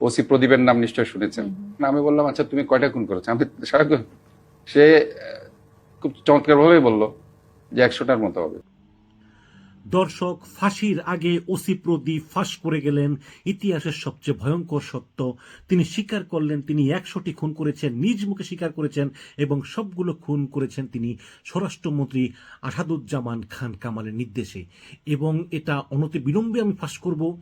OC প্রদীপের নাম নিশ্চয় শুনেছেন। আমি বললাম আচ্ছা তুমি কয়টা খুন করেছ? আমি সারাক্ষণ সে খুব চমৎকার ভাবেই বলল যে একশোটার মতো হবে। দর্শক ফাঁসির আগে ওসি প্রদীপ ফাঁস করে গেলেন। ইতিহাসের সবচেয়ে ভয়ঙ্কর সত্য তিনি স্বীকার করলেন তিনি একশোটি খুন করেছেন নিজ মুখে স্বীকার করেছেন এবং সবগুলো খুন করেছেন তিনি স্বরাষ্ট্রমন্ত্রী আসাদুজ্জামান খান কামালের নির্দেশে। এবং এটা অনতি বিলম্বে আমি ফাঁস করব।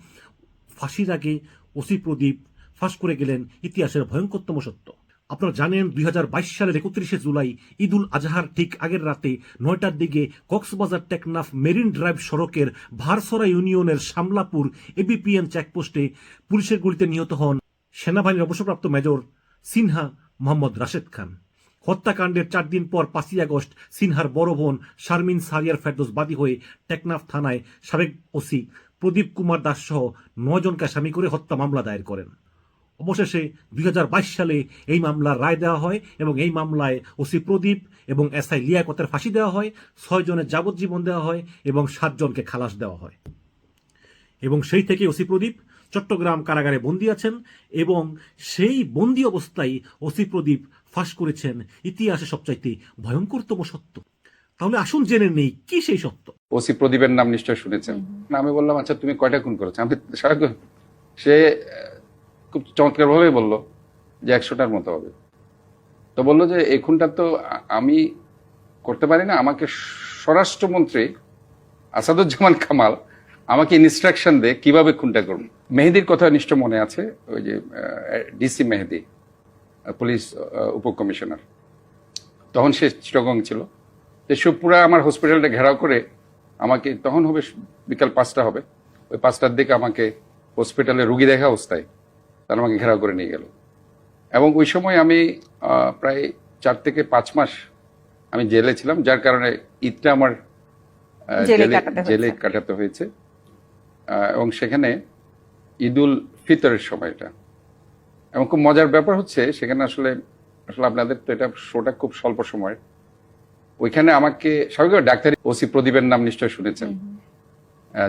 ফাঁসির আগে ওসি প্রদীপ ফাঁস করে গেলেন ইতিহাসের ভয়ঙ্করতম সত্য। আপনারা জানেন দুই সালের একত্রিশে জুলাই ঈদুল আজহার ঠিক আগের রাতে নয়টার দিকে কক্সবাজার টেকনাফ মেরিন ড্রাইভ সড়কের ভারসরা ইউনিয়নের শামলাপুর এবিপিএন চেকপোস্টে পুলিশের গুলিতে নিহত হন সেনাবাহিনীর অবসরপ্রাপ্ত মেজর সিনহা মোহাম্মদ রাশেদ খান। হত্যাকাণ্ডের চার দিন পর পাঁচই আগস্ট সিনহার বড় বোন শারমিন সারিয়ার ফেরদোস বাদী হয়ে টেকনাফ থানায় সাবেক ওসি প্রদীপ কুমার দাস সহ নজনকে আসামি করে হত্যা মামলা দায়ের করেন। অবশেষে দুই হাজার বাইশ সালে এই মামলার রায় দেওয়া হয় এবং এই মামলায় ওসি প্রদীপ এবং এসআই লিয়াকতের ফাঁসি দেওয়া হয় ছয় জনের যাবজ্জীবন দেওয়া হয় এবং সাতজনকে খালাস দেওয়া হয়। এবং সেই থেকে ওসি প্রদীপ চট্টগ্রাম কারাগারে বন্দী আছেন এবং সেই বন্দী অবস্থায় ওসি প্রদীপ ফাঁস করেছেন ইতিহাসে সবচাইতে ভয়ঙ্করতম সত্য। তাহলে আসুন জেনে নেই, কি সেই সত্য? ওসি প্রদীপের নাম নিশ্চয় শুনেছেন। না আমি বললাম আচ্ছা তুমি কয়টা খুন করেছ? আমি সে খুব চমৎকার ভাবেই বলল যে একশোটার মতো হবে। তো বলল যে এই খুনটা তো আমি করতে পারি না। আমাকে স্বরাষ্ট্রমন্ত্রী আসাদুজ্জামান কামাল আমাকে ইনস্ট্রাকশন দে কীভাবে খুনটা করব। মেহেদির কথা নিশ্চয় মনে আছে ওই যে ডিসি মেহেদি পুলিশ উপকমিশনার। তখন সে চিটগং ছিল। যে সে পুরা আমার হসপিটালটা ঘেরাও করে আমাকে তখন হবে বিকাল পাঁচটা হবে। ওই পাঁচটার দিকে আমাকে হসপিটালে রুগী দেখা অবস্থায় তারা আমাকে ঘেরাও করে নিয়ে গেল। এবং ওই সময় আমি প্রায় চার থেকে পাঁচ মাস আমি জেলে ছিলাম যার কারণে ঈদটা আমার জেলে কাটাতে হয়েছে। এবং সেখানে ঈদুল ফিতরের সময়টা এবং খুব মজার ব্যাপার হচ্ছে সেখানে আসলে আসলে আপনাদের তো এটা শোটা খুব স্বল্প সময়ের ওইখানে আমাকে স্বাভাবিক ডাক্তারি ওসি প্রদীপের নাম নিশ্চয় শুনেছেন।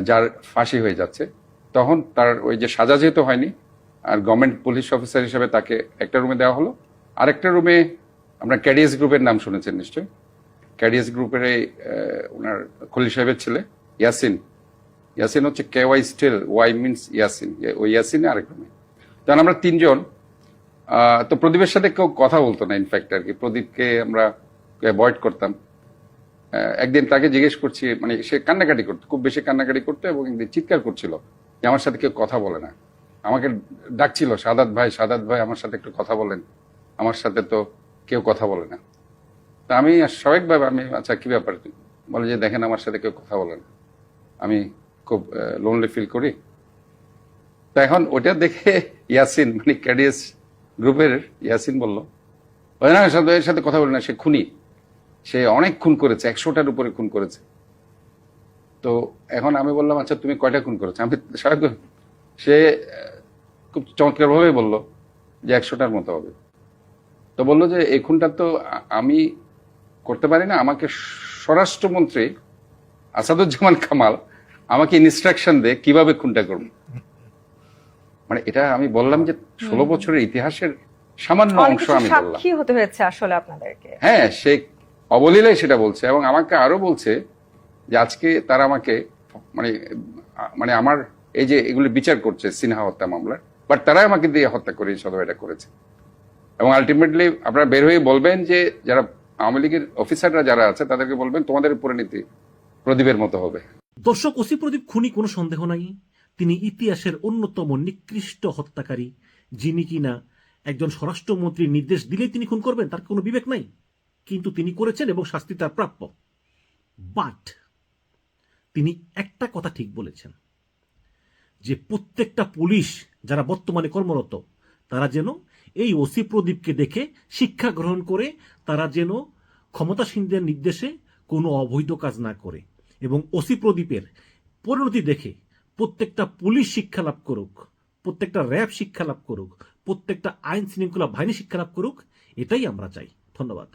যার ফাঁসি হয়ে যাচ্ছে। তখন তার ওই যে সাজা যেহেতু হয়নি আর গভর্নমেন্ট পুলিশ অফিসার হিসেবে তাকে একটা রুমে দেওয়া হলো। আরেকটা রুমে আমরা ক্যাডিএস গ্রুপের নাম শুনেছেন নিশ্চয় ক্যাডিএস গ্রুপের এই ওনার খলিল সাহেবের ছেলে ইয়াসিন। ইয়াসিন হচ্ছে K Y steel Y means Yasin. ওই ইয়াসিন আরেক রুমে তখন আমরা তিনজন তো প্রদীপের সাথে কেউ কথা বলতো না ইনফ্যাক্ট আর কি। প্রদীপকে আমরা অ্যাভয়েড করতাম। একদিন তাকে জিজ্ঞেস করছি মানে সে কান্নাকাটি করতো, খুব বেশি কান্নাকাটি করতো এবং একদিন চিৎকার করছিল যে আমার সাথে কেউ কথা বলে না। আমাকে ডাকছিল, সাদাত ভাই সাদাত ভাই আমার সাথে একটু কথা বলেন, আমার সাথে তো কেউ কথা বলে না। তা আমি স্বাভাবিকভাবে আমি আচ্ছা কী ব্যাপার? বলে যে, দেখেন, আমার সাথে কেউ কথা বলে না। আমি খুব লোনলি ফিল করি। তা এখন ওটা দেখে ইয়াসিন মানে ক্যাডিএস গ্রুপের, ইয়াসিন বলল, ওই না, সাথে সাথে কথা বলে না, সে খুনি। সে অনেক খুন করেছে একশোটার উপরে খুন করেছে। তো এখন আমি বললাম আচ্ছা তুমি কয়টা খুন করেছ? আমি সে খুব চমৎকার ভাবেই বলল যে একশোটার মতো হবে। তো বলল যে এই খুনটা তো আমি করতে পারি না। আমাকে স্বরাষ্ট্রমন্ত্রী আসাদুজ্জামান কামাল আমাকে ইনস্ট্রাকশন দে কীভাবে খুনটা করব। মানে এটা আমি বললাম যে ষোলো বছরের ইতিহাসের সামান্য অংশ আমি বললাম। সাক্ষী হতে হয়েছে আসলে আপনাদেরকে। হ্যাঁ সে অবলীলাই সেটা বলছে এবং আমাকে আরও বলছে যে আজকে তারা আমাকে মানে মানে আমার এই যে এগুলি বিচার করছে, সিনহা হত্যা মামলার বাট তারাই আমাকে দিয়ে হত্যা করে সদর এটা করেছে। এবং আলটিমেটলি আপনারা বের হয়ে বলবেন যে যারা আওয়ামী লীগের অফিসাররা যারা আছে, তাদেরকে বলবেন তোমাদের পরিণতি প্রদীপের মতো হবে। দর্শক, ওসি প্রদীপ খুনি কোনো সন্দেহ নাই। তিনি ইতিহাসের অন্যতম নিকৃষ্ট হত্যাকারী। যিনি কিনা একজন স্বরাষ্ট্রমন্ত্রীর নির্দেশ দিলেই তিনি খুন করবেন, তার কোনো বিবেক নাই। কিন্তু তিনি করেছেন এবং শাস্তি তার প্রাপ্য। বাট তিনি একটা কথা ঠিক বলেছেন, যে প্রত্যেকটা পুলিশ যারা বর্তমানে কর্মরত, তারা যেন এই ওসি প্রদীপকে দেখে শিক্ষা গ্রহণ করে তারা যেন ক্ষমতাসীনদের নির্দেশে কোনো অবৈধ কাজ না করে এবং ওসি প্রদীপের পরিণতি দেখে প্রত্যেকটা পুলিশ শিক্ষা লাভ করুক, প্রত্যেকটা র্যাব শিক্ষা লাভ করুক, প্রত্যেকটা আইন শৃঙ্খলা বাহিনী শিক্ষা লাভ করুক, এটাই আমরা চাই। ধন্যবাদ।